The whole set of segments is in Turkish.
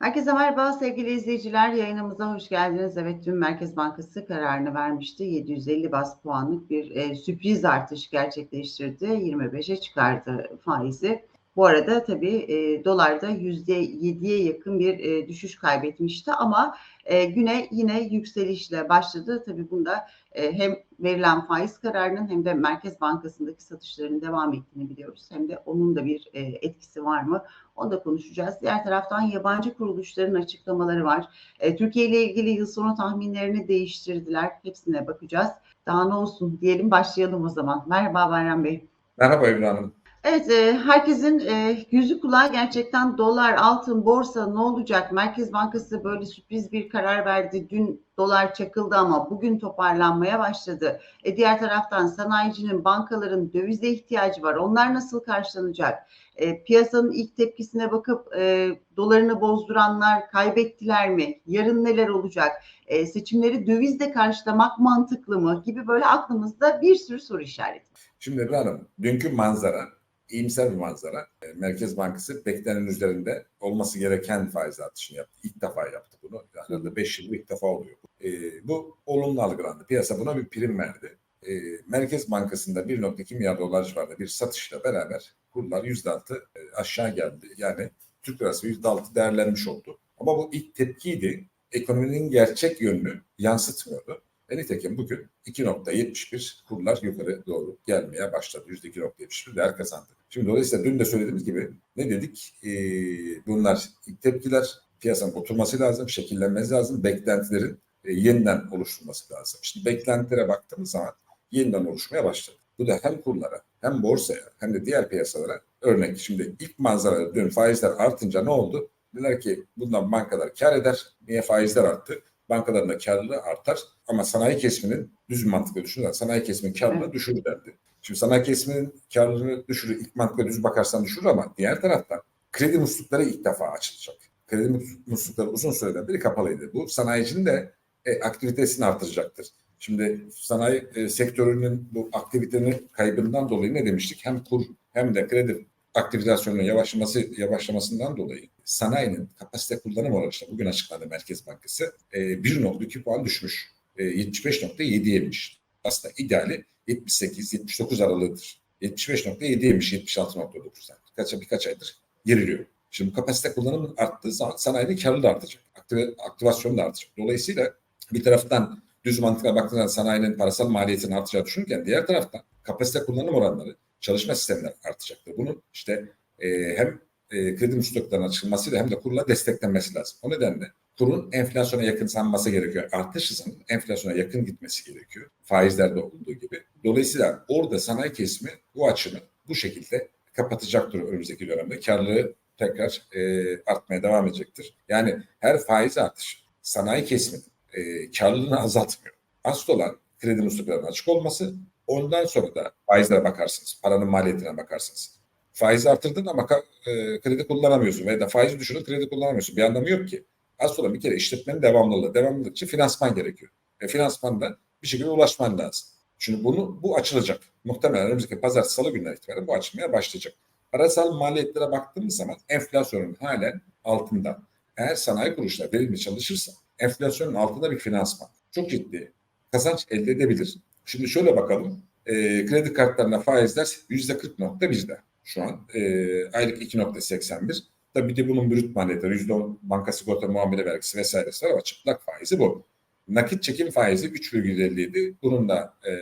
Herkese merhaba sevgili izleyiciler. Yayınımıza hoş geldiniz. Evet dün Merkez Bankası kararını vermişti. 750 bas puanlık bir e, sürpriz artış gerçekleştirdi. 25'e çıkardı faizi. Bu arada tabii e, dolarda %7'ye yakın bir e, düşüş kaybetmişti ama e, güne yine yükselişle başladı. Tabii bunda hem verilen faiz kararının hem de Merkez Bankası'ndaki satışların devam ettiğini biliyoruz. Hem de onun da bir e, etkisi var mı? Onu da konuşacağız. Diğer taraftan yabancı kuruluşların açıklamaları var. E, Türkiye ile ilgili yıl sonu tahminlerini değiştirdiler. Hepsine bakacağız. Daha ne olsun diyelim başlayalım o zaman. Merhaba Bayram Bey. Merhaba Ebru Hanım. Evet, e, herkesin e, yüzü kulağı gerçekten dolar, altın, borsa ne olacak? Merkez Bankası böyle sürpriz bir karar verdi. Dün dolar çakıldı ama bugün toparlanmaya başladı. E, diğer taraftan sanayicinin, bankaların dövize ihtiyacı var. Onlar nasıl karşılanacak? E, piyasanın ilk tepkisine bakıp e, dolarını bozduranlar kaybettiler mi? Yarın neler olacak? E, seçimleri dövizle karşılamak mantıklı mı? Gibi böyle aklımızda bir sürü soru işareti. Şimdi Ebru Hanım, dünkü manzara, iyimser bir manzara. E, Merkez Bankası beklenenin üzerinde olması gereken faiz artışını yaptı. İlk defa yaptı bunu. Herhalde 5 yılda ilk defa oluyor. E, bu olumlu algılandı. Piyasa buna bir prim verdi. E, Merkez Bankası'nda 1.2 milyar dolar civarında bir satışla beraber kurlar %6 e, aşağı geldi. Yani Türk lirası %6 değerlenmiş oldu. Ama bu ilk tepkiydi. Ekonominin gerçek yönünü yansıtmıyordu. E nitekim bugün 2.71 kurlar yukarı doğru gelmeye başladı. %2.71 değer kazandı. Şimdi dolayısıyla dün de söylediğimiz gibi ne dedik? Ee, bunlar ilk tepkiler. Piyasanın oturması lazım, şekillenmesi lazım. Beklentilerin e, yeniden oluşturulması lazım. Şimdi beklentilere baktığımız zaman yeniden oluşmaya başladı. Bu da hem kurlara hem borsaya hem de diğer piyasalara örnek. Şimdi ilk manzara dün faizler artınca ne oldu? Dediler ki bundan bankalar kar eder. Niye faizler arttı? Bankaların da karlılığı artar. Ama sanayi kesiminin düz mantıkla düşünürler. Sanayi kesiminin karlılığı evet. düşürür derdi. Şimdi sanayi kesiminin karlılığını düşürür. ilk mantıkla düz bakarsan düşürür ama diğer taraftan kredi muslukları ilk defa açılacak. Kredi muslukları uzun süreden beri kapalıydı. Bu sanayicinin de e, aktivitesini artıracaktır. Şimdi sanayi e, sektörünün bu aktivitenin kaybından dolayı ne demiştik? Hem kur hem de kredi aktivizasyonunun yavaşlaması yavaşlamasından dolayı sanayinin kapasite kullanım oranı bugün açıkladı Merkez Bankası e, 1.2 puan düşmüş. E, 75.7'ymiş. Aslında ideali 78-79 aralığıdır. 75.7'ymiş 76.9'dan. Birkaç, birkaç aydır geriliyor. Şimdi kapasite kullanımı arttığı zaman sanayinin karı da artacak. Aktive, aktivasyon da artacak. Dolayısıyla bir taraftan düz mantıkla baktığında sanayinin parasal maliyetini artacağı düşünürken diğer taraftan kapasite kullanım oranları çalışma sistemleri artacaktır. Bunun işte e, hem e, kredi musluklarının açılmasıyla hem de kurla desteklenmesi lazım. O nedenle kurun enflasyona yakın sanması gerekiyor. Artış hızının enflasyona yakın gitmesi gerekiyor. Faizlerde olduğu gibi. Dolayısıyla orada sanayi kesimi bu açını bu şekilde kapatacaktır önümüzdeki dönemde. Karlılığı tekrar e, artmaya devam edecektir. Yani her faiz artışı sanayi kesiminin e, karlılığını azaltmıyor. Asıl olan kredi musluklarının açık olması ondan sonra da faizlere bakarsınız. Paranın maliyetine bakarsınız. Faiz artırdın ama e, kredi kullanamıyorsun veya da faizi düşürdün kredi kullanamıyorsun. Bir anlamı yok ki. Asıl olan bir kere işletmenin devamlılığı. Devamlılık için finansman gerekiyor. E, finansmandan bir şekilde ulaşman lazım. Şimdi bunu bu açılacak. Muhtemelen önümüzdeki pazar salı günler itibaren bu açılmaya başlayacak. Parasal maliyetlere baktığımız zaman enflasyonun halen altında. Eğer sanayi kuruluşları verimli çalışırsa enflasyonun altında bir finansman. Çok ciddi kazanç elde edebilir. Şimdi şöyle bakalım. E, kredi kartlarına faizler %40.1'de şu an. E, aylık 2.81. Tabii de bunun brüt maliyetleri %10 banka sigorta muamele vergisi vesairesi var ama çıplak faizi bu. Nakit çekim faizi 3,57. Bunun da e,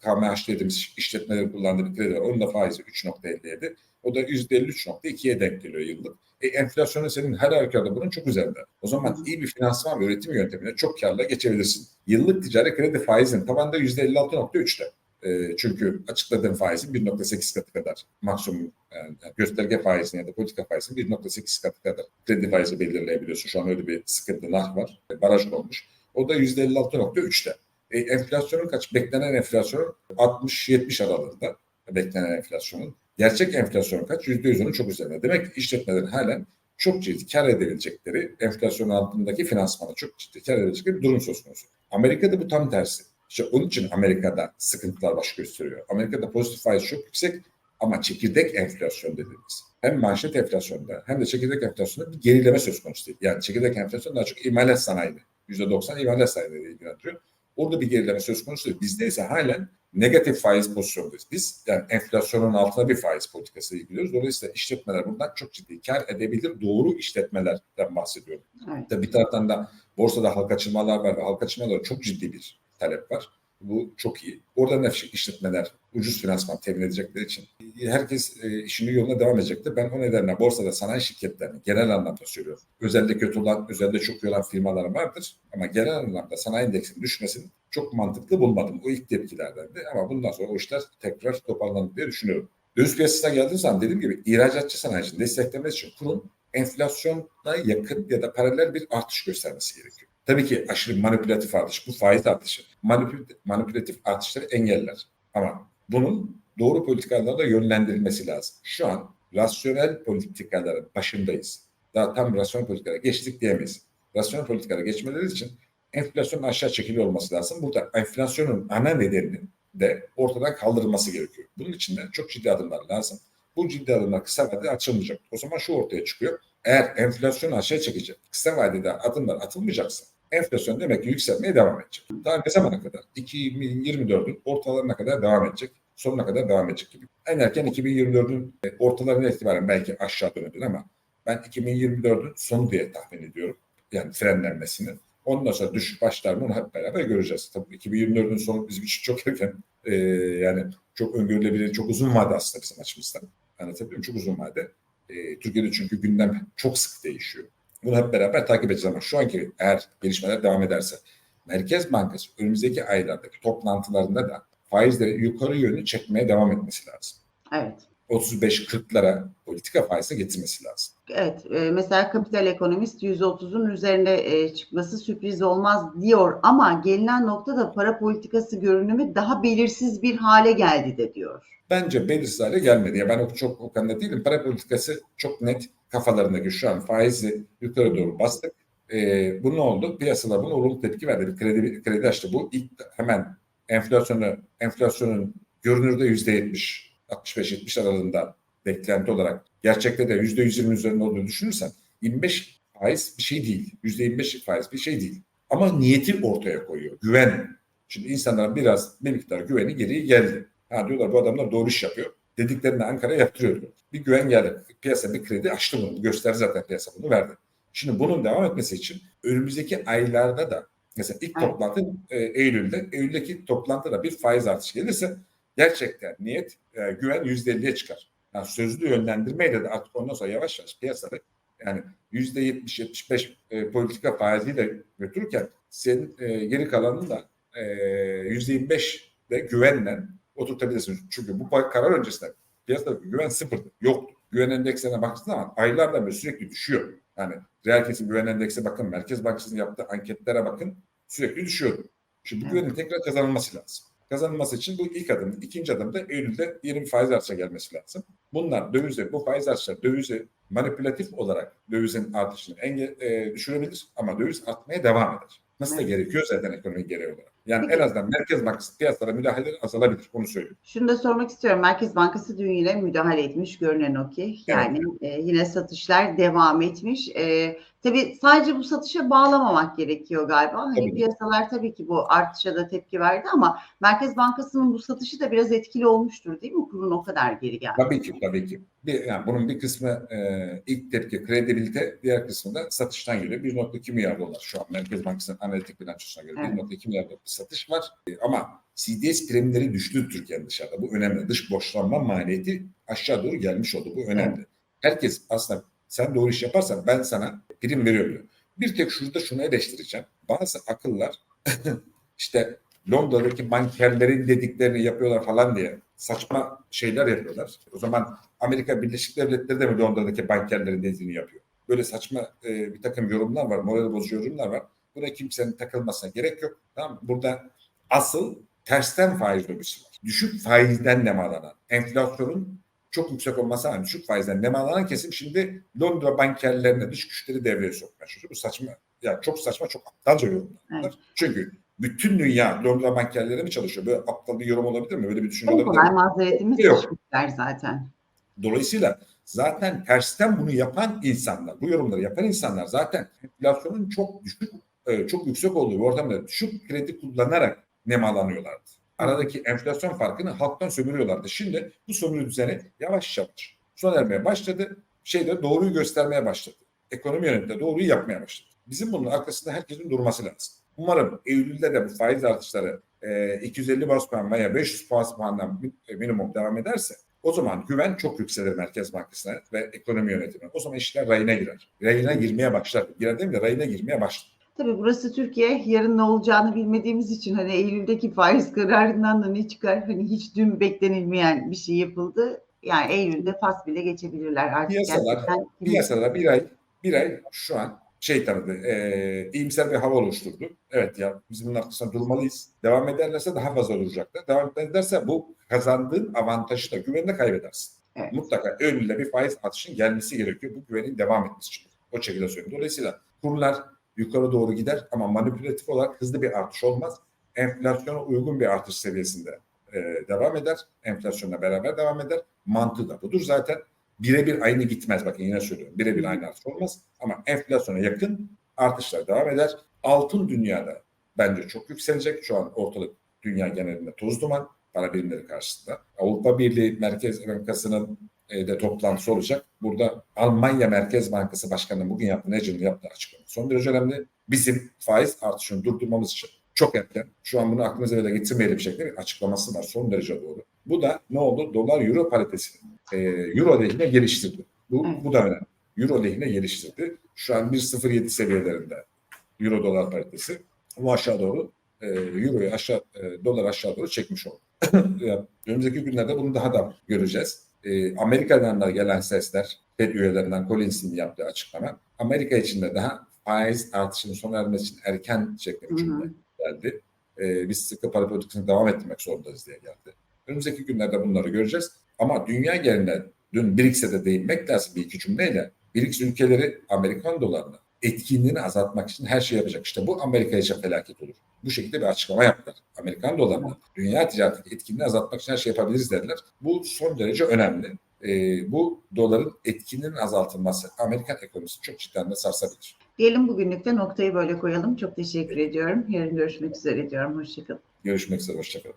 KMH dediğimiz işletmeleri kullandığı bir kredi var. Onun da faizi 3.57. O da %53.2'ye denk geliyor yıllık. E, enflasyonu senin her halükarda bunun çok üzerinde. O zaman iyi bir finansman ve üretim yöntemine çok karla geçebilirsin. Yıllık ticari kredi faizinin tabanda %56.3'te. E, çünkü açıkladığın faizin 1.8 katı kadar maksimum yani gösterge faizini ya da politika faizini 1.8 katı kadar kredi faizi belirleyebiliyorsun. Şu an öyle bir sıkıntı nah var. E, baraj olmuş. O da %56.3'te. E, enflasyonun kaç? Beklenen enflasyonun 60-70 aralığında beklenen enflasyonun. Gerçek enflasyon kaç? %100'ünün çok üzerinde. Demek ki işletmelerin halen çok ciddi kar edebilecekleri, enflasyon altındaki finansmana çok ciddi kar edebilecekleri bir durum söz konusu. Amerika'da bu tam tersi. İşte onun için Amerika'da sıkıntılar baş gösteriyor. Amerika'da pozitif faiz çok yüksek Ama çekirdek enflasyon dediğimiz hem manşet enflasyonda hem de çekirdek enflasyonda bir gerileme söz konusu değil. Yani çekirdek enflasyon daha çok imalat sanayi. %90 imalat sanayiyle ilgilendiriyor. Orada bir gerileme söz konusu değil. Bizde ise halen negatif faiz pozisyondayız. Biz yani enflasyonun altında bir faiz politikası uyguluyoruz. Dolayısıyla işletmeler bundan çok ciddi kar edebilir doğru işletmelerden bahsediyorum. Evet. Tabii bir taraftan da borsada halka açılmalar var ve halka açılmalara çok ciddi bir talep var. Bu çok iyi. Orada ne işletmeler ucuz finansman temin edecekleri için herkes e, işini yoluna devam edecektir. Ben o nedenle borsada sanayi şirketlerini genel anlamda söylüyorum. Özelde kötü olan, özelde çok iyi olan firmalar vardır. Ama genel anlamda sanayi endeksinin düşmesini çok mantıklı bulmadım. O ilk tepkilerdendi. Ama bundan sonra o işler tekrar toparlanır diye düşünüyorum. Döviz piyasasına geldiğim zaman dediğim gibi ihracatçı sanayicinin desteklemesi için kurun enflasyona yakın ya da paralel bir artış göstermesi gerekiyor. Tabii ki aşırı manipülatif artış, bu faiz artışı. Manipülatif, manipülatif artışları engeller. Ama bunun doğru politikalarla yönlendirilmesi lazım. Şu an rasyonel politikaların başındayız. Daha tam rasyonel politikalara geçtik diyemeyiz. Rasyonel politikalara geçmeleri için enflasyonun aşağı çekiliyor olması lazım. Burada enflasyonun ana nedeninin de ortadan kaldırılması gerekiyor. Bunun için de çok ciddi adımlar lazım. Bu ciddi adımlar kısa vadede açılmayacak. O zaman şu ortaya çıkıyor. Eğer enflasyonu aşağı çekecek, kısa vadede adımlar atılmayacaksa enflasyon demek ki yükselmeye devam edecek. Daha ne zamana kadar? 2024'ün ortalarına kadar devam edecek. Sonuna kadar devam edecek gibi. En erken 2024'ün ortalarına itibaren belki aşağı dönebilir ama ben 2024'ün sonu diye tahmin ediyorum. Yani frenlenmesini. Ondan sonra düşüş başlar mı onu hep beraber göreceğiz. Tabii 2024'ün sonu bizim için çok erken. Ee, yani çok öngörülebilir, çok uzun vade aslında bizim açımızdan. Anlatabiliyor muyum? Çok uzun vade. Ee, Türkiye'de çünkü gündem çok sık değişiyor. Bunu hep beraber takip edeceğiz ama şu anki eğer gelişmeler devam ederse Merkez Bankası önümüzdeki aylardaki toplantılarında da faizleri yukarı yönlü çekmeye devam etmesi lazım. Evet. 35-40'lara politika faizi getirmesi lazım. Evet, e, mesela kapital ekonomist %30'un üzerine e, çıkması sürpriz olmaz diyor ama gelinen noktada para politikası görünümü daha belirsiz bir hale geldi de diyor. Bence belirsiz hale gelmedi. Ya ben o çok o konuda değilim. Para politikası çok net kafalarındaki şu an faizi yukarı doğru bastık. Ee, bu ne oldu? Piyasalar buna olumlu tepki verdi. Bir kredi, kredi açtı. Bu ilk hemen enflasyonu, enflasyonun görünürde yüzde yetmiş, 65-70 aralığında beklenti olarak gerçekte de yüzde 120 üzerinde olduğunu düşünürsen 25 faiz bir şey değil. Yüzde 25 faiz bir şey değil. Ama niyeti ortaya koyuyor. Güven. Şimdi insanlara biraz bir miktar güveni geriye geldi. Ha diyorlar bu adamlar doğru iş yapıyor. Dediklerini Ankara yaptırıyor. Bir güven geldi. Piyasa bir kredi açtı bunu. Gösterdi zaten piyasa bunu verdi. Şimdi bunun devam etmesi için önümüzdeki aylarda da mesela ilk toplantı e, Eylül'de. Eylül'deki toplantıda bir faiz artışı gelirse gerçekten niyet e, güven %50'ye çıkar. Yani sözlü yönlendirmeyle de artık ondan sonra yavaş yavaş piyasada yani %70-75 e, politika faiziyle götürürken senin e, geri kalanını da e, %25 de güvenle oturtabilirsiniz. Çünkü bu karar öncesinde piyasada güven sıfırdı. Yoktu. Güven endekslerine baktığınız zaman aylardan beri sürekli düşüyor. Yani reel kesim güven endeksine bakın, Merkez Bankası'nın yaptığı anketlere bakın sürekli düşüyordu. Şimdi bu güvenin tekrar kazanılması lazım. Kazanılması için bu ilk adım. İkinci adım da Eylül'de yeni bir faiz artışa gelmesi lazım. Bunlar dövizde, bu faiz artışları dövizi manipülatif olarak dövizin artışını enge, e, düşürebilir ama döviz artmaya devam eder. Nasıl da Evet. gerekiyor zaten ekonomi gereği olarak. Yani Peki. en azından Merkez Bankası piyasalara müdahaleleri azalabilir. Onu söyleyeyim. Şunu da sormak istiyorum. Merkez Bankası dün yine müdahale etmiş görünen o ki. Yani e, yine satışlar devam etmiş. E, tabii sadece bu satışa bağlamamak gerekiyor galiba. Hani Tabii. piyasalar tabii ki bu artışa da tepki verdi ama Merkez Bankası'nın bu satışı da biraz etkili olmuştur değil mi? Kurun o kadar geri geldi. Tabii ki, tabii ki. Bir, yani bunun bir kısmı e, ilk tepki kredibilite, diğer kısmı da satıştan geliyor. 1.2 milyar dolar şu an Merkez Bankası'nın analitik bilançosuna göre Evet. 1.2 milyar dolar bir satış var. E, ama CDS primleri düştü Türkiye'nin dışarıda. Bu önemli. Dış borçlanma maliyeti aşağı doğru gelmiş oldu. Bu önemli. Herkes aslında sen doğru iş yaparsan ben sana prim veriyorum diyor. Bir tek şurada şunu eleştireceğim. Bazı akıllar işte Londra'daki bankerlerin dediklerini yapıyorlar falan diye saçma şeyler yapıyorlar. O zaman Amerika Birleşik Devletleri de mi Londra'daki bankerlerin dediğini yapıyor? Böyle saçma e, bir takım yorumlar var, moral bozucu yorumlar var. Buna kimsenin takılmasına gerek yok. Tamam mı? Burada asıl tersten faiz lobisi var. Düşük faizden nemalanan, enflasyonun çok yüksek olmasına rağmen düşük faizden nemalanan kesim şimdi Londra bankerlerine dış güçleri devreye sokmaya çalışıyor. Bu saçma, ya çok saçma, çok aptalca yorumlar. Evet. Çünkü bütün dünya Londra bankerleri mi çalışıyor? Böyle aptal bir yorum olabilir mi? Böyle bir düşünce olabilir kolay mi? mazeretimiz Yok. teşvikler zaten. Dolayısıyla zaten tersten bunu yapan insanlar, bu yorumları yapan insanlar zaten enflasyonun çok düşük, e, çok yüksek olduğu bir ortamda düşük kredi kullanarak nemalanıyorlardı. Aradaki enflasyon farkını halktan sömürüyorlardı. Şimdi bu sömürü düzeni yavaş yavaş sona ermeye başladı. Şeyde doğruyu göstermeye başladı. Ekonomi yönetiminde doğruyu yapmaya başladı. Bizim bunun arkasında herkesin durması lazım. Umarım Eylül'de de bu faiz artışları e, 250 bas puan veya 500 bas puandan e, minimum devam ederse o zaman güven çok yükselir Merkez Bankası'na ve ekonomi yönetimine. O zaman işler rayına girer. Rayına girmeye başlar. Girer değil mi? Rayına girmeye başlar. Tabii burası Türkiye. Yarın ne olacağını bilmediğimiz için hani Eylül'deki faiz kararından da ne çıkar? Hani hiç dün beklenilmeyen bir şey yapıldı. Yani Eylül'de fas bile geçebilirler artık. Piyasalar- gerçekten. Piyasada bir ay bir ay şu an şey tanıdı, e, iyimser bir hava oluşturdu. Evet ya biz bunun arkasında durmalıyız. Devam ederlerse daha fazla duracaklar. Devam ederse bu kazandığın avantajı da güvenini kaybedersin. Evet. Mutlaka Eylül'de bir faiz artışının gelmesi gerekiyor. Bu güvenin devam etmesi için. O şekilde söylüyorum. Dolayısıyla kurlar yukarı doğru gider ama manipülatif olarak hızlı bir artış olmaz. Enflasyona uygun bir artış seviyesinde e, devam eder. Enflasyonla beraber devam eder. Mantığı da budur zaten. Birebir aynı gitmez. Bakın yine söylüyorum. Birebir aynı artış olmaz. Ama enflasyona yakın artışlar devam eder. Altın dünyada bence çok yükselecek. Şu an ortalık dünya genelinde toz duman para birimleri karşısında. Avrupa Birliği Merkez Bankası'nın de toplantısı olacak. Burada Almanya Merkez Bankası Başkanı'nın bugün yaptığı Necin'in yaptığı açıklama. Son derece önemli. Bizim faiz artışını durdurmamız için çok erken. Şu an bunu aklınıza bile getirmeyelim şeklinde bir açıklaması var. Son derece doğru. Bu da ne oldu? Dolar Euro paritesini e, Euro lehine geliştirdi. Bu, bu da önemli. Euro lehine geliştirdi. Şu an 1.07 seviyelerinde Euro dolar paritesi. Bu aşağı doğru e, Euro'yu aşağı, e, dolar aşağı doğru çekmiş oldu. Önümüzdeki günlerde bunu daha da göreceğiz. E, Amerika'dan da gelen sesler, Fed üyelerinden Collins'in yaptığı açıklama, Amerika için de daha faiz artışının sona ermesi için erken şeklinde bir cümle geldi. E, biz sıkı para politikasını devam ettirmek zorundayız diye geldi. Önümüzdeki günlerde bunları göreceğiz. Ama dünya genelinde dün BRICS'e de değinmek lazım bir iki cümleyle. BRICS ülkeleri Amerikan dolarını etkinliğini azaltmak için her şey yapacak. İşte bu Amerika için felaket olur. Bu şekilde bir açıklama yaptılar. Amerikan dolarını dünya ticaretindeki etkinliğini azaltmak için her şey yapabiliriz dediler. Bu son derece önemli. Ee, bu doların etkinliğinin azaltılması Amerikan ekonomisini çok cidden de sarsabilir. Diyelim bugünlük de noktayı böyle koyalım. Çok teşekkür ediyorum. Yarın görüşmek üzere diyorum. Hoşçakalın. Görüşmek üzere, hoşçakalın.